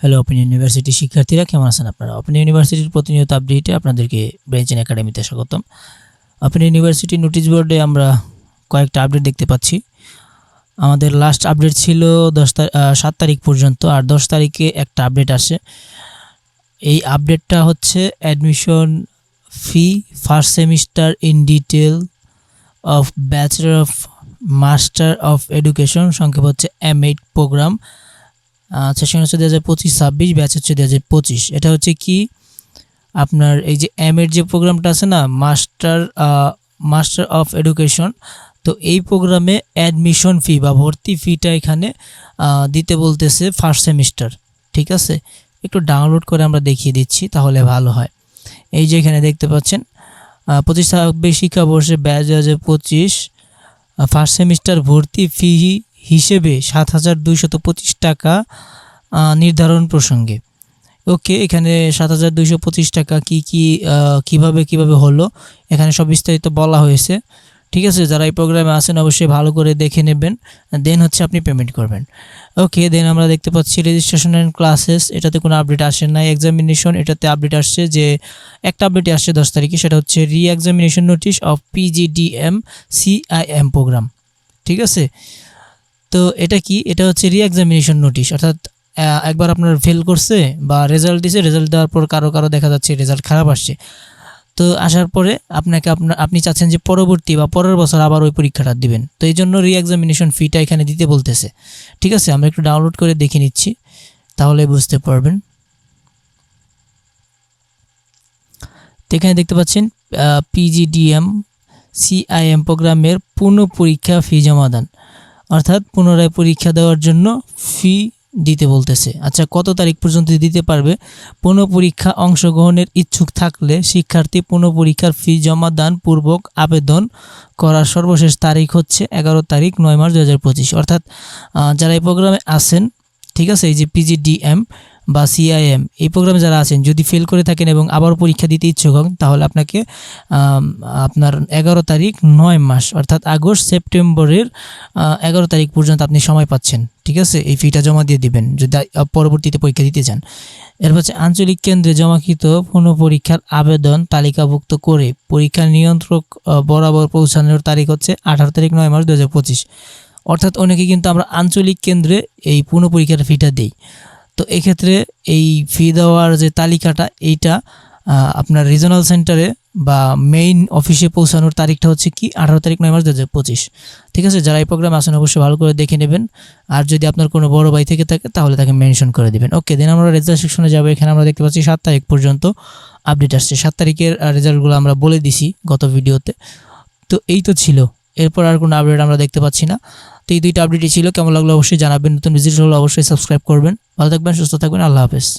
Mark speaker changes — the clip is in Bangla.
Speaker 1: হ্যালো ওপেন ইউনিভার্সিটি শিক্ষার্থীরা, কেমন আছেন আপনারা? ওপেন ইউনিভার্সিটির প্রতিনিয়ত আপডেটে আপনাদেরকে ব্রেঞ্চেন একাডেমিতে স্বাগতম। ওপেন ইউনিভার্সিটি নোটিশ বোর্ডে আমরা কয়েকটা আপডেট দেখতে পাচ্ছি। আমাদের লাস্ট আপডেট ছিল দশ সাত তারিখ পর্যন্ত, আর দশ তারিখে একটা আপডেট আসে। এই আপডেটটা হচ্ছে admission fee first semester in detail of bachelor of master of education সংক্ষেপ হচ্ছে এম এইট প্রোগ্রাম সেশন হচ্ছে দু হাজার পঁচিশ, ছাব্বিশ ব্যাচ হচ্ছে দু হাজার পঁচিশ। এটা হচ্ছে কি? আপনার এই যে এম এর যে প্রোগ্রামটা আছে না মাস্টার মাস্টার অফ এডুকেশন তো এই প্রোগ্রামে অ্যাডমিশন ফি বা ভর্তি ফিটা এখানে দিতে বলতেছে ফার্স্ট সেমিস্টার ঠিক আছে? একটু ডাউনলোড করে আমরা দেখিয়ে দিচ্ছি, তাহলে ভালো হয়। এই যে এখানে দেখতে পাচ্ছেন পঁচিশ, ছাব্বিশ শিক্ষাবর্ষে ব্যাচ দু হাজার পঁচিশ ফার্স্ট সেমিস্টার ভর্তি ফি হিসেবে সাত হাজার দুইশত পঁচিশ টাকা নির্ধারণ প্রসঙ্গে। ওকে, এখানে সাত হাজার দুইশো পঁচিশ টাকা কি কি কীভাবে কীভাবে হলো, এখানে সব বিস্তারিত বলা হয়েছে। ঠিক আছে, যারা এই প্রোগ্রামে আছেন অবশ্যই ভালো করে দেখে নেবেন, দেন হচ্ছে আপনি পেমেন্ট করবেন। ওকে, দেন আমরা দেখতে পাচ্ছি রেজিস্ট্রেশন অ্যান্ড ক্লাসেস এটাতে কোনো আপডেট আসে না এক্সামিনেশন এটাতে আপডেট আসছে যে একটা আপডেট আসছে দশ তারিখে, সেটা হচ্ছে re examination notice of PGDM CIM programme ঠিক আছে? তো এটা কি? এটা হচ্ছে রি এক্সামিনেশন নোটিশ অর্থাৎ একবার আপনার ফেল করছে বা রেজাল্ট দিছে রেজাল্ট দেওয়ার পর কারও কারও দেখা যাচ্ছে রেজাল্ট খারাপ আসছে। তো আসার পরে আপনাকে আপনার আপনি চাচ্ছেন যে পরবর্তী বা পরের বছর আবার ওই পরীক্ষাটা দিবেন। তো এই জন্য রি এক্সামিনেশন ফিটা এখানে দিতে বলতেছে। ঠিক আছে? আমরা একটু ডাউনলোড করে দেখে নিচ্ছি, তাহলে বুঝতে পারবেন। তো এখানে দেখতে পাচ্ছেন পিজিডিএম সিআইএম প্রোগ্রামের পুনঃ পরীক্ষা ফি জমাদান অর্থাৎ পুনরায় পরীক্ষা দেওয়ার জন্য ফি দিতে বলতেছে। আচ্ছা কত তারিখ পর্যন্ত দিতে পারবে? পুনঃ পরীক্ষা অংশগ্রহণের ইচ্ছুক থাকলে শিক্ষার্থী পুনঃ পরীক্ষার ফি জমা, দান, পূর্বক আবেদন করার সর্বশেষ তারিখ হচ্ছে এগারো তারিখ, নয় মার্চ দু হাজার পঁচিশ। অর্থাৎ যারা এই প্রোগ্রামে আছেন ঠিক আছে? এই যে পিজিডিএম বা সিআইএম এই প্রোগ্রামে যারা আছেন, যদি ফেল করে থাকেন এবং আবার পরীক্ষা দিতে ইচ্ছুক হন, তাহলে আপনাকে আপনার এগারো তারিখ নয় মাস, অর্থাৎ আগস্ট, সেপ্টেম্বরের এগারো তারিখ পর্যন্ত আপনি সময় পাচ্ছেন। ঠিক আছে? এই ফিটা জমা দিয়ে দিবেন, যদি পরবর্তীতে পরীক্ষা দিতে চান। এরপর হচ্ছে আঞ্চলিক কেন্দ্রে জমাকৃত পুনঃ পরীক্ষার আবেদন তালিকাভুক্ত করে পরীক্ষা নিয়ন্ত্রক বরাবর পৌঁছানোর তারিখ হচ্ছে আঠারো তারিখ নয় মার্চ দু অর্থাৎ অনেকে কিন্তু আমরা আঞ্চলিক কেন্দ্রে এই পুনঃ পরীক্ষার ফিটা দিই। তো এক্ষেত্রে এই ফি দেওয়ার যে তালিকাটা, এইটা আপনার রিজনাল সেন্টারে বা মেইন অফিসে পৌঁছানোর তারিখটা হচ্ছে কি? আঠারো তারিখ নয় মার্চ দু হাজার পঁচিশ। ঠিক আছে? যারা এই প্রোগ্রাম আসেন অবশ্যই ভালো করে দেখে নেবেন। আর যদি আপনার কোনো বড় ভাই থেকে থাকে, তাহলে তাকে মেনশন করে দেবেন। ওকে দেন আমরা রেজাল্ট সেকশনে যাব। এখানে আমরা দেখতে পাচ্ছি সাত তারিখ পর্যন্ত আপডেট আসছে। সাত তারিখের রেজাল্টগুলো আমরা বলে দিছি গত ভিডিওতে তো। এই তো ছিল। এরপর আর কোনো আপডেট আমরা দেখতে পাচ্ছি না। তো এই দুইটা আপডেটই ছিল। কেমন লাগল অবশ্যই জানাবেন। নতুন ভিজিট হলে অবশ্যই সাবস্ক্রাইব করবেন। ভালো থাকবেন, সুস্থ থাকবেন। আল্লাহ হাফেজ।